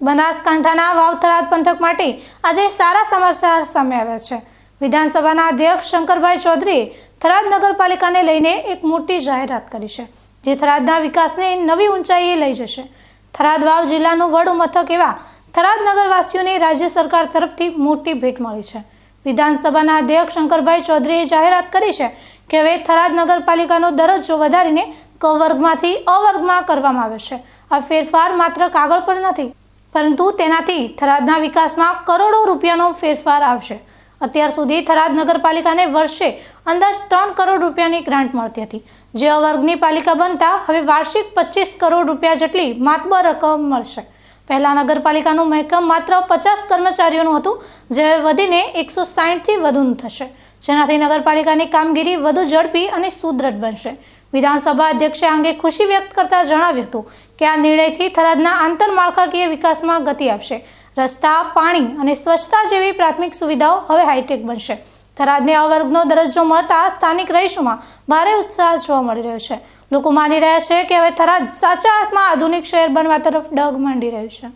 બનાસકાંઠાના વાવ થરાદ પંથક માટે આજે સારા સમાચાર સામે આવ્યા છે. વિધાનસભાના અધ્યક્ષ શંકરભાઈ ચૌધરીએ થરાદ નગરપાલિકાને લઈને એક મોટી જાહેરાત કરી છે, જે થરાદના વિકાસને નવી ઊંચાઈએ લઈ જશે. થરાદ વાવ જિલ્લાનું વડુ મથક એવા થરાદ નગરવાસીઓને રાજ્ય સરકાર તરફથી મોટી ભેટ મળી છે. વિધાનસભાના અધ્યક્ષ શંકરભાઈ ચૌધરીએ જાહેરાત કરી છે કે હવે થરાદ નગરપાલિકાનો દરજ્જો વધારીને ક વર્ગમાંથી અ કરવામાં આવ્યો છે. આ ફેરફાર માત્ર કાગળ પર નથી પરંતુ તેનાથી થરાદના વિકાસમાં કરોડો રૂપિયાનો ફેરફાર આવશે. અત્યાર સુધી થરાદ નગરપાલિકાને વર્ષે અંદાજ ત્રણ કરોડ રૂપિયાની ગ્રાન્ટ મળતી હતી. જે વર્ગની પાલિકા બનતા હવે વાર્ષિક પચીસ કરોડ રૂપિયા જેટલી માતબર રકમ મળશે. પહેલાં નગરપાલિકાનું મહેકમ માત્ર પચાસ કર્મચારીઓનું હતું, જે વધીને એકસો સાહીઠથી વધુનું થશે. જેનાથી નગરપાલિકાની કામગીરી વધુ ઝડપી અને સુદ્રઢ બનશે. વિધાનસભા અધ્યક્ષે અંગે ખુશી વ્યક્ત કરતા જણાવ્યું હતું કે આ નિર્ણયથી થરાદના આંતરમાળખાકીય વિકાસમાં ગતિ આવશે રસ્તા, પાણી અને સ્વચ્છતા જેવી પ્રાથમિક સુવિધાઓ હવે હાઈટેક બનશે. થરાદને આ વર્ગનો દરજ્જો મળતા સ્થાનિક રહીશોમાં ભારે ઉત્સાહ જોવા મળી રહ્યો છે. લોકો માની રહ્યા છે કે હવે થરાદ સાચા અર્થમાં આધુનિક શહેર બનવા તરફ ડગ માંડી રહ્યું છે.